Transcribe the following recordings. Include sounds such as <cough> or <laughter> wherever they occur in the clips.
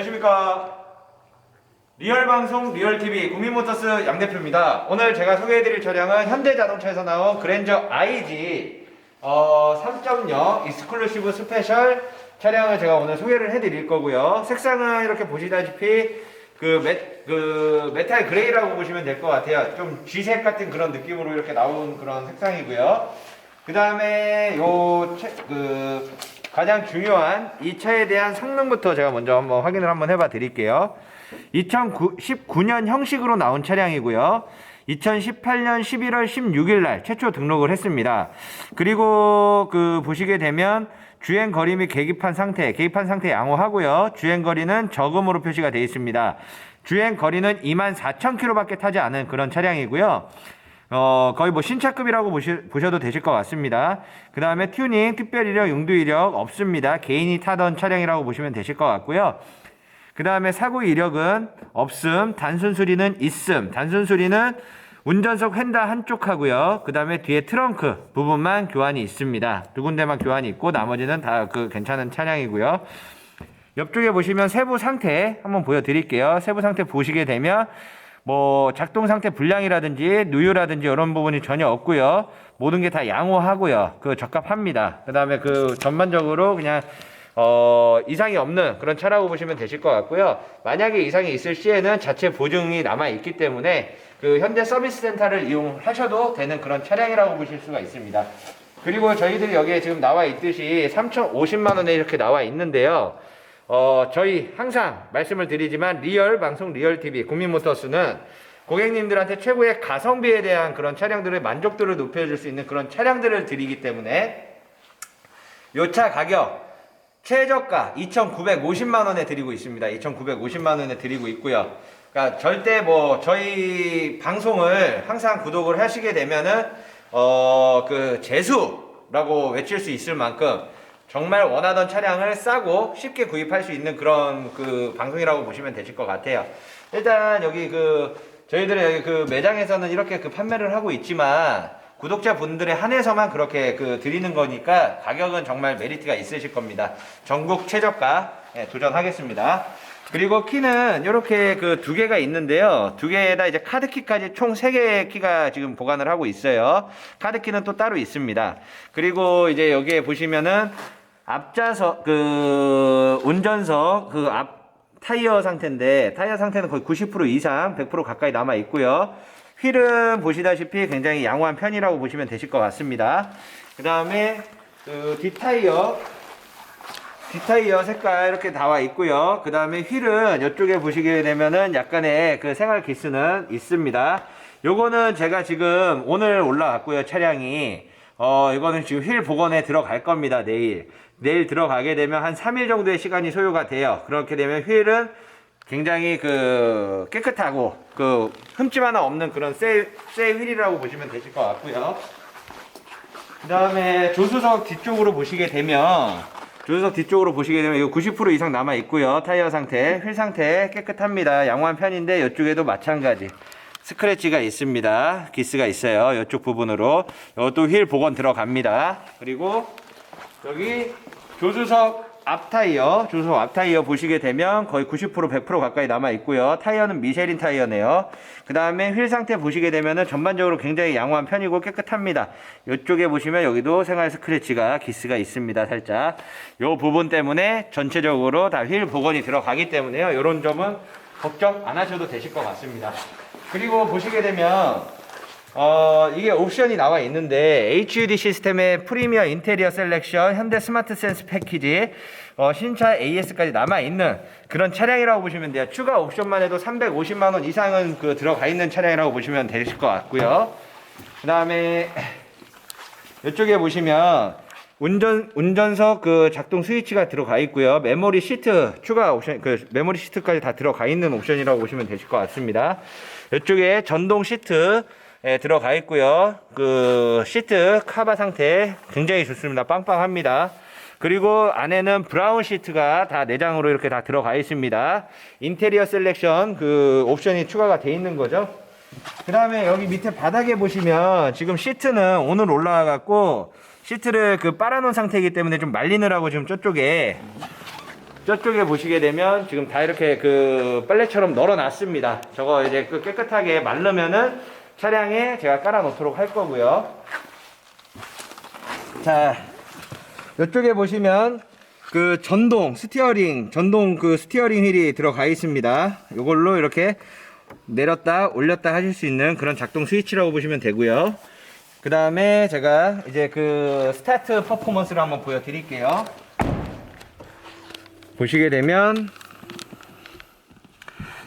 안녕하십니까. 리얼 방송 리얼 TV 국민모터스 양 대표입니다. 오늘 제가 소개해드릴 차량은 현대자동차에서 나온 그랜저 IG 어, 3.0 익스클루시브 스페셜 차량을 제가 오늘 소개를 해드릴 거고요. 색상은 이렇게 보시다시피 그, 메, 그 메탈 그레이라고 보시면 될 것 같아요. 좀 G색 같은 그런 느낌으로 이렇게 나온 그런 색상이고요. 그 다음에 요, 채- 그, 가장 중요한 이 차에 대한 성능부터 제가 먼저 한번 확인을 한번 해봐 드릴게요. 2019년 형식으로 나온 차량이고요. 2018년 11월 16일 날 최초 등록을 했습니다. 그리고 그 보시게 되면 주행 거리 및 계기판 상태, 계기판 상태 양호하고요. 주행 거리는 저금으로 표시가 되어 있습니다. 주행 거리는 24,000km밖에 타지 않은 그런 차량이고요. 어, 거의 뭐 신차급이라고 보시, 보셔도 되실 것 같습니다. 그 다음에 튜닝, 특별 이력, 용도 이력 없습니다. 개인이 타던 차량이라고 보시면 되실 것 같고요. 그 다음에 사고 이력은 없음, 단순 수리는 있음. 단순 수리는 운전석 휀다 한쪽 하고요. 그 다음에 뒤에 트렁크 부분만 교환이 있습니다. 두 군데만 교환이 있고 나머지는 다 그 괜찮은 차량이고요. 옆쪽에 보시면 세부 상태 한번 보여드릴게요. 세부 상태 보시게 되면 뭐 작동 상태 불량이라든지 누유라든지 이런 부분이 전혀 없고요. 모든 게 다 양호하고요. 그 적합합니다. 그다음에 그 전반적으로 그냥 어 이상이 없는 그런 차라고 보시면 되실 것 같고요. 만약에 이상이 있을 시에는 자체 보증이 남아 있기 때문에 그 현대 서비스 센터를 이용하셔도 되는 그런 차량이라고 보실 수가 있습니다. 그리고 저희들이 여기에 지금 나와 있듯이 3,050만 원에 이렇게 나와 있는데요. 어, 저희 항상 말씀을 드리지만 리얼 방송 리얼 TV 국민모터스는 고객님들한테 최고의 가성비에 대한 그런 차량들의 만족도를 높여줄 수 있는 그런 차량들을 드리기 때문에 요 차 가격 최저가 2,950만 원에 드리고 있습니다. 2,950만 원에 드리고 있고요. 그러니까 절대 뭐 저희 방송을 항상 구독을 하시게 되면은 어 그 재수라고 외칠 수 있을 만큼 정말 원하던 차량을 싸고 쉽게 구입할 수 있는 그런 그 방송이라고 보시면 되실 것 같아요. 일단 여기 그 저희들은 여기 그 매장에서는 이렇게 그 판매를 하고 있지만 구독자 분들에 한해서만 그렇게 그 드리는 거니까 가격은 정말 메리트가 있으실 겁니다. 전국 최저가 예, 도전하겠습니다. 그리고 키는 이렇게 그 두 개가 있는데요. 두 개에다 이제 카드 키까지 총 세 개의 키가 지금 보관을 하고 있어요. 카드 키는 또 따로 있습니다. 그리고 이제 여기에 보시면은 앞좌석 그 운전석 그 앞 타이어 상태인데 타이어 상태는 거의 90% 이상 100% 가까이 남아 있고요. 휠은 보시다시피 굉장히 양호한 편이라고 보시면 되실 것 같습니다. 그 다음에 그 뒷타이어 뒷타이어 색깔 이렇게 나와 있고요. 그 다음에 휠은 이쪽에 보시게 되면은 약간의 그 생활 기스는 있습니다. 요거는 제가 지금 오늘 올라왔고요. 차량이. 어, 이거는 지금 휠 복원에 들어갈 겁니다. 내일. 내일 들어가게 되면 한 3일 정도의 시간이 소요가 돼요. 그렇게 되면 휠은 굉장히 그 깨끗하고 그 흠집 하나 없는 그런 새, 새 휠이라고 보시면 되실 것 같고요. 그 다음에 조수석 뒤쪽으로 보시게 되면 조수석 뒤쪽으로 보시게 되면 이거 90% 이상 남아 있고요. 타이어 상태, 휠 상태 깨끗합니다. 양호한 편인데 이쪽에도 마찬가지. 스크래치가 있습니다. 기스가 있어요. 이쪽 부분으로. 이것도 휠 복원 들어갑니다. 그리고 여기 조수석 앞 타이어, 조수석 앞 타이어 보시게 되면 거의 90% 100% 가까이 남아 있고요. 타이어는 미쉐린 타이어네요. 그 다음에 휠 상태 보시게 되면은 전반적으로 굉장히 양호한 편이고 깨끗합니다. 이쪽에 보시면 여기도 생활 스크래치가 기스가 있습니다. 살짝. 요 부분 때문에 전체적으로 다 휠 복원이 들어가기 때문에요. 이런 점은 걱정 안 하셔도 되실 것 같습니다. 그리고 보시게 되면 어, 이게 옵션이 나와 있는데 HUD 시스템의 프리미어 인테리어 셀렉션, 현대 스마트 센스 패키지, 어, 신차 AS까지 남아 있는 그런 차량이라고 보시면 돼요. 추가 옵션만 해도 350만 원 이상은 그 들어가 있는 차량이라고 보시면 되실 것 같고요. 그다음에 이쪽에 보시면 운전 운전석 그 작동 스위치가 들어가 있고요. 메모리 시트 추가 옵션 그 메모리 시트까지 다 들어가 있는 옵션이라고 보시면 되실 것 같습니다. 이쪽에 전동 시트 에 들어가 있고요. 그 시트 카바 상태 굉장히 좋습니다. 빵빵합니다. 그리고 안에는 브라운 시트가 다 내장으로 이렇게 다 들어가 있습니다. 인테리어 셀렉션 그 옵션이 추가가 돼 있는 거죠. 그 다음에 여기 밑에 바닥에 보시면 지금 시트는 오늘 올라와 갖고 시트를 그 빨아놓은 상태이기 때문에 좀 말리느라고 지금 저쪽에 저쪽에 보시게 되면 지금 다 이렇게 그 빨래처럼 널어놨습니다. 저거 이제 그 깨끗하게 마르면은 차량에 제가 깔아 놓도록 할 거고요. 자, 이쪽에 보시면 그 전동 스티어링, 전동 그 스티어링 휠이 들어가 있습니다. 이걸로 이렇게 내렸다 올렸다 하실 수 있는 그런 작동 스위치라고 보시면 되고요. 그 다음에 제가 이제 그 스타트 퍼포먼스를 한번 보여드릴게요. 보시게 되면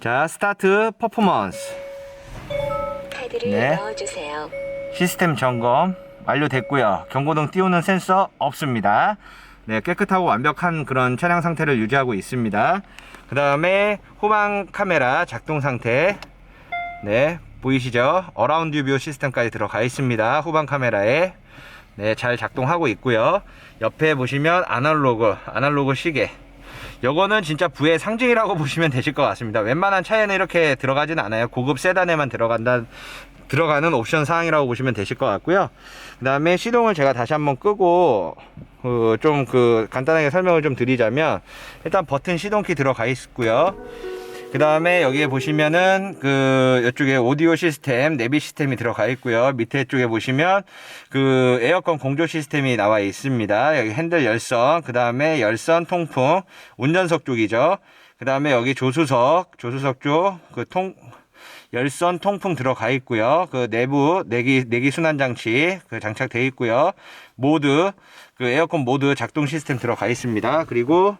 자 스타트 퍼포먼스 카드를 네. 넣어주세요. 시스템 점검 완료됐고요. 경고등 띄우는 센서 없습니다. 네, 깨끗하고 완벽한 그런 차량 상태를 유지하고 있습니다. 그 다음에 후방 카메라 작동 상태. 네, 보이시죠? 어라운드 뷰 시스템까지 들어가 있습니다. 후방 카메라에. 네, 잘 작동하고 있고요. 옆에 보시면 아날로그, 아날로그 시계. 요거는 진짜 부의 상징이라고 <laughs> 보시면 되실 것 같습니다. 웬만한 차에는 이렇게 들어가진 않아요. 고급 세단에만 들어간다, 들어가는 옵션 사항이라고 보시면 되실 것 같고요. 그 다음에 시동을 제가 다시 한번 끄고, 그, 좀 그, 간단하게 설명을 좀 드리자면, 일단 버튼 시동키 들어가 있고요. 그 다음에 여기에 보시면은 그 이쪽에 오디오 시스템, 내비 시스템이 들어가 있고요. 밑에 쪽에 보시면 그 에어컨 공조 시스템이 나와 있습니다. 여기 핸들 열선, 그 다음에 열선 통풍, 운전석 쪽이죠. 그 다음에 여기 조수석, 조수석 쪽 그 통, 열선 통풍 들어가 있고요. 그 내부 내기 내기 순환 장치 그 장착되어 있고요. 모드 그 에어컨 모드 작동 시스템 들어가 있습니다. 그리고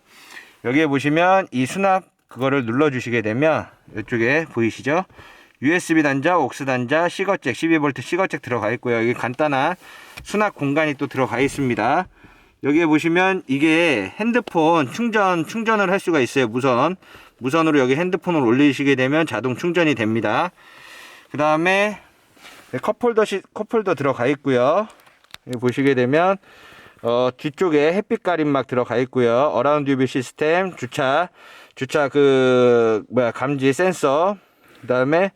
여기에 보시면 이 수납 그거를 눌러 주시게 되면 이쪽에 보이시죠? USB 단자, 옥스 단자, 시거잭, 12V 시거잭 들어가 있고요. 여기 간단한 수납 공간이 또 들어가 있습니다. 여기에 보시면 이게 핸드폰 충전 충전을 할 수가 있어요. 무선 무선으로 여기 핸드폰을 올리시게 되면 자동 충전이 됩니다. 그 다음에 컵홀더 시, 컵홀더 들어가 있고요. 보시게 되면 어, 뒤쪽에 햇빛 가림막 들어가 있고요. 어라운드 뷰 시스템, 주차, 주차 그 뭐야 감지 센서, 그 다음에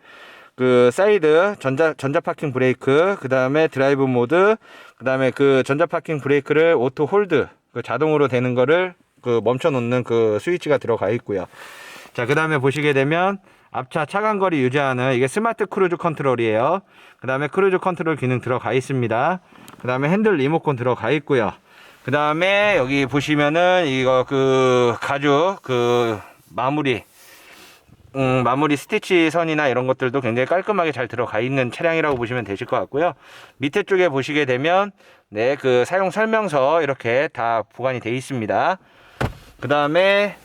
그 사이드 전자 전자 파킹 브레이크, 그 다음에 드라이브 모드, 그 다음에 그 전자 파킹 브레이크를 오토 홀드, 그 자동으로 되는 거를 그 멈춰 놓는 그 스위치가 들어가 있고요. 자, 그 다음에 보시게 되면 앞차 차간 거리 유지하는 이게 스마트 크루즈 컨트롤이에요. 그 다음에 크루즈 컨트롤 기능 들어가 있습니다. 그 다음에 핸들 리모컨 들어가 있고요. 그 다음에 여기 보시면은 이거 그 가죽 그 마무리 음, 마무리 스티치 선이나 이런 것들도 굉장히 깔끔하게 잘 들어가 있는 차량이라고 보시면 되실 것 같고요. 밑에 쪽에 보시게 되면 네, 그 사용 설명서 이렇게 다 보관이 되어 있습니다. 그 다음에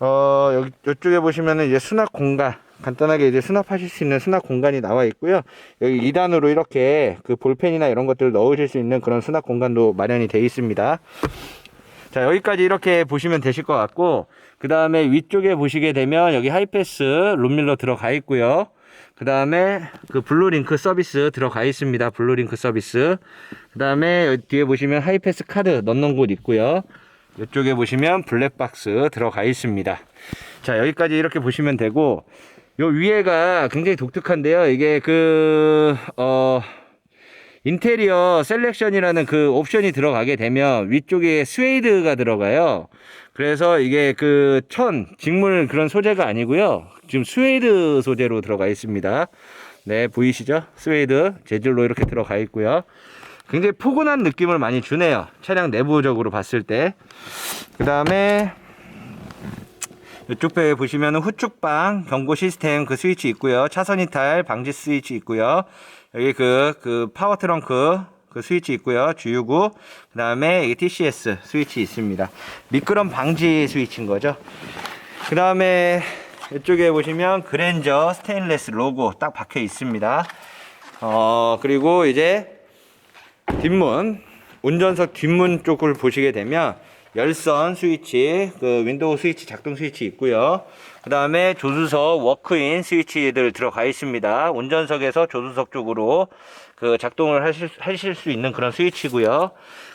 어, 여기, 이쪽에 보시면은 이제 수납 공간, 간단하게 이제 수납하실 수 있는 수납 공간이 나와 있고요. 여기 2단으로 이렇게 그 볼펜이나 이런 것들을 넣으실 수 있는 그런 수납 공간도 마련이 되어 있습니다. 자, 여기까지 이렇게 보시면 되실 것 같고, 그 다음에 위쪽에 보시게 되면 여기 하이패스 룸밀러 들어가 있고요. 그 다음에 그 블루링크 서비스 들어가 있습니다. 블루링크 서비스. 그 다음에 뒤에 보시면 하이패스 카드 넣는 곳 있고요. 이쪽에 보시면 블랙박스 들어가 있습니다. 자, 여기까지 이렇게 보시면 되고, 요 위에가 굉장히 독특한데요. 이게 그, 어, 인테리어 셀렉션이라는 그 옵션이 들어가게 되면 위쪽에 스웨이드가 들어가요. 그래서 이게 그 천, 직물 그런 소재가 아니고요. 지금 스웨이드 소재로 들어가 있습니다. 네, 보이시죠? 스웨이드 재질로 이렇게 들어가 있고요. 굉장히 포근한 느낌을 많이 주네요. 차량 내부적으로 봤을 때. 그 다음에 이쪽 배에 보시면은 후축방 경고 시스템 그 스위치 있고요. 차선 이탈 방지 스위치 있고요. 여기 그, 그 파워 트렁크 그 스위치 있고요. 주유구. 그 다음에 TCS 스위치 있습니다. 미끄럼 방지 스위치인 거죠. 그 다음에 이쪽에 보시면 그랜저 스테인레스 로고 딱 박혀 있습니다. 어, 그리고 이제 뒷문 운전석 뒷문 쪽을 보시게 되면 열선 스위치 그 윈도우 스위치 작동 스위치 있고요 그 다음에 조수석 워크인 스위치들 들어가 있습니다 운전석에서 조수석 쪽으로 그 작동을 하실, 하실 수 있는 그런 스위치고요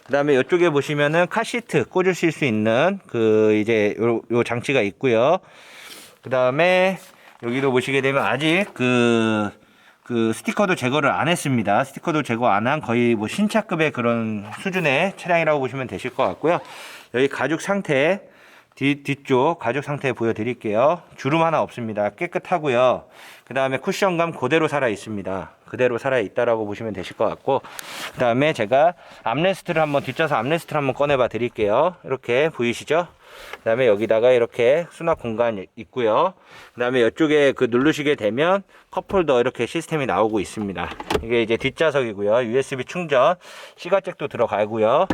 그 다음에 이쪽에 보시면은 카시트 꽂으실 수 있는 그 이제 요, 요 장치가 있고요 그 다음에 여기도 보시게 되면 아직 그, 그 스티커도 제거를 안 했습니다. 스티커도 제거 안 한 거의 뭐 신차급의 그런 수준의 차량이라고 보시면 되실 것 같고요. 여기 가죽 상태 뒤, 뒤쪽 가죽 상태 보여드릴게요. 주름 하나 없습니다. 깨끗하고요. 그 다음에 쿠션감 그대로 살아 있습니다. 그대로 살아 있다라고 보시면 되실 것 같고, 그 다음에 제가 암레스트를 한번 뒷좌석 암레스트를 한번 꺼내봐 드릴게요. 이렇게 보이시죠? 그 다음에 여기다가 이렇게 수납 공간 있고요. 그 다음에 이쪽에 그 누르시게 되면 컵홀더 이렇게 시스템이 나오고 있습니다. 이게 이제 뒷좌석이고요. USB 충전, 시가잭도 들어가고요.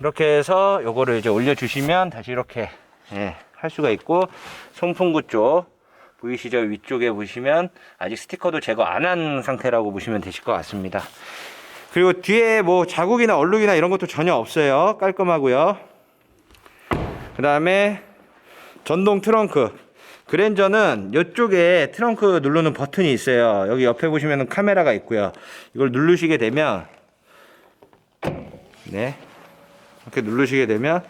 이렇게 해서 요거를 이제 올려주시면 다시 이렇게 예, 할 수가 있고 송풍구 쪽 보이시죠? 위쪽에 보시면 아직 스티커도 제거 안 한 상태라고 보시면 되실 것 같습니다. 그리고 뒤에 뭐 자국이나 얼룩이나 이런 것도 전혀 없어요. 깔끔하고요. 그 다음에 전동 트렁크. 그랜저는 이쪽에 트렁크 누르는 버튼이 있어요. 여기 옆에 보시면 카메라가 있고요. 이걸 누르시게 되면 네 이렇게 누르시게 되면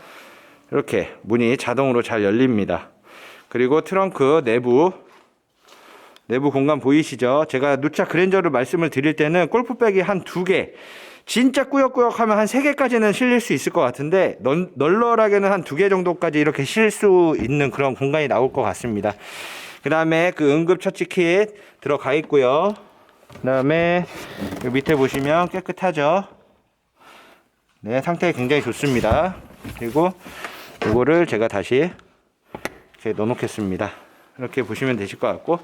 이렇게 문이 자동으로 잘 열립니다. 그리고 트렁크 내부 내부 공간 보이시죠? 제가 누차 그랜저를 말씀을 드릴 때는 골프백이 한 두 개, 진짜 꾸역꾸역 하면 한 세 개까지는 실릴 수 있을 것 같은데 널, 널널하게는 한 두 개 정도까지 이렇게 실수 있는 그런 공간이 나올 것 같습니다. 그 다음에 그 응급 처치 킷 들어가 있고요. 그 다음에 밑에 보시면 깨끗하죠? 네, 상태 굉장히 좋습니다. 그리고 이거를 제가 다시 이렇게 넣어 놓겠습니다. 이렇게 보시면 되실 것 같고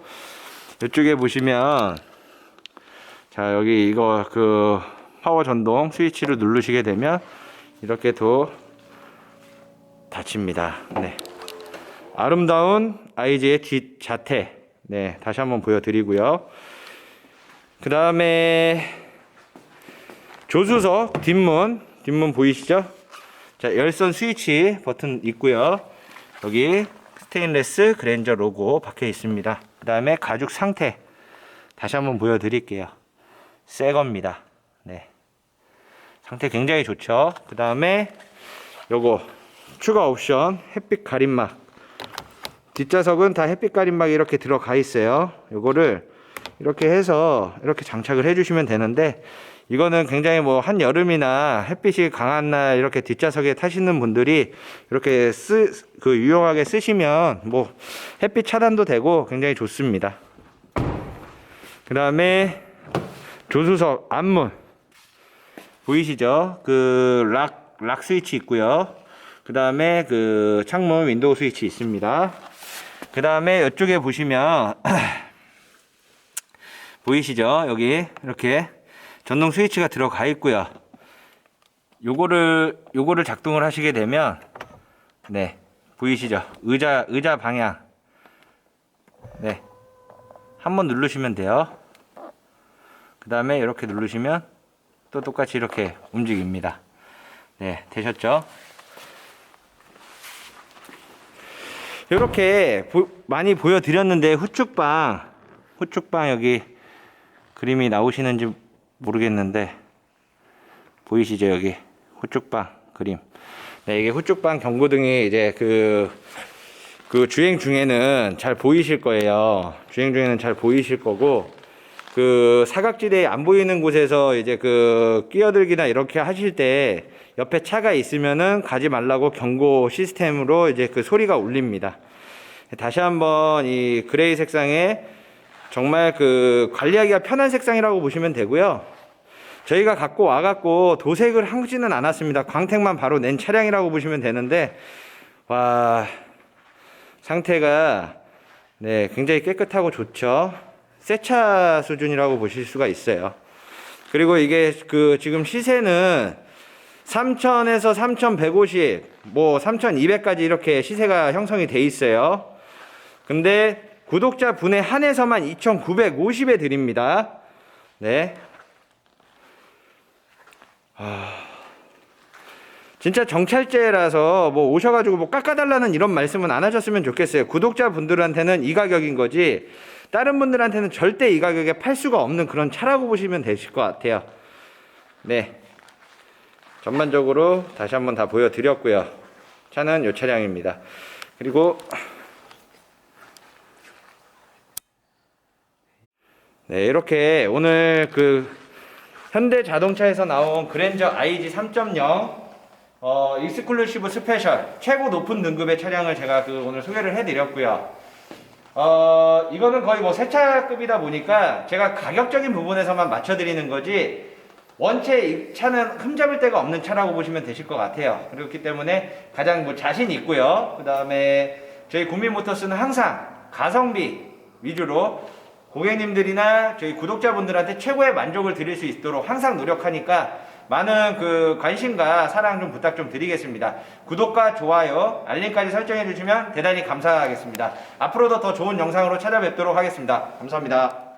이쪽에 보시면 자 여기 이거 그 파워 전동 스위치를 누르시게 되면 이렇게 도 닫힙니다. 네. 아름다운 아이즈의 뒷 자태. 네, 다시 한번 보여드리고요. 그 다음에 조수석 뒷문, 뒷문 보이시죠? 자, 열선 스위치 버튼 있고요. 여기 스테인레스 그랜저 로고 박혀 있습니다. 그 다음에 가죽 상태 다시 한번 보여드릴게요. 새 겁니다. 네. 상태 굉장히 좋죠. 그 다음에 요거 추가 옵션 햇빛 가림막 뒷좌석은 다 햇빛 가림막이 이렇게 들어가 있어요. 요거를 이렇게 해서 이렇게 장착을 해주시면 되는데 이거는 굉장히 뭐 한여름이나 햇빛이 강한 날 이렇게 뒷좌석에 타시는 분들이 이렇게 쓰, 그 유용하게 쓰시면 뭐 햇빛 차단도 되고 굉장히 좋습니다. 그 다음에 조수석 앞문 보이시죠? 그 락, 락 스위치 있고요. 그 다음에 그 창문 윈도우 스위치 있습니다. 그 다음에 이쪽에 보시면 <clears throat> 보이시죠? 여기 이렇게 전동 스위치가 들어가 있고요. 요거를 요거를 작동을 하시게 되면 네 보이시죠? 의자 의자 방향 네 한번 누르시면 돼요. 그 다음에 이렇게 누르시면 또 똑같이 이렇게 움직입니다. 네 되셨죠? 이렇게 보- 많이 보여드렸는데 후축방 후축방 여기 그림이 나오시는지 모르겠는데 보이시죠 여기? 후축방 그림. 네 이게 후축방 경고등이 이제 그, 그 주행 중에는 잘 보이실 거예요. 주행 중에는 잘 보이실 거고 그 사각지대에 안 보이는 곳에서 이제 그 끼어들기나 이렇게 하실 때 옆에 차가 있으면은 가지 말라고 경고 시스템으로 이제 그 소리가 울립니다. 다시 한번 이 그레이 색상의 정말 그 관리하기가 편한 색상이라고 보시면 되고요. 저희가 갖고 와갖고 도색을 하지는 않았습니다. 광택만 바로 낸 차량이라고 보시면 되는데, 와, 상태가 네, 굉장히 깨끗하고 좋죠. 새 차 수준이라고 보실 수가 있어요. 그리고 이게 그 지금 시세는 3,000에서 3,150, 뭐 3,200까지 이렇게 시세가 형성이 돼 있어요. 근데 구독자 분에 한해서만 2,950에 드립니다. 네. 아, 진짜 정찰제라서 뭐 오셔가지고 뭐 깎아달라는 이런 말씀은 안 하셨으면 좋겠어요. 구독자 분들한테는 이 가격인 거지, 다른 분들한테는 절대 이 가격에 팔 수가 없는 그런 차라고 보시면 되실 것 같아요. 네. 전반적으로 다시 한번 다 보여드렸고요. 차는 이 차량입니다. 그리고 네, 이렇게 오늘 그 현대 자동차에서 나온 그랜저 IG 3.0 어, 익스클루시브 스페셜 최고 높은 등급의 차량을 제가 그 오늘 소개를 해드렸고요. 어, 이거는 거의 뭐 세차급이다 보니까 제가 가격적인 부분에서만 맞춰드리는 거지 원체 이 차는 흠잡을 데가 없는 차라고 보시면 되실 것 같아요. 그렇기 때문에 가장 뭐 자신 있고요. 그 다음에 저희 국민모터스는 항상 가성비 위주로 고객님들이나 저희 구독자분들한테 최고의 만족을 드릴 수 있도록 항상 노력하니까 많은 그 관심과 사랑 좀 부탁 좀 드리겠습니다. 구독과 좋아요, 알림까지 설정해 주시면 대단히 감사하겠습니다. 앞으로도 더 좋은 영상으로 찾아뵙도록 하겠습니다. 감사합니다.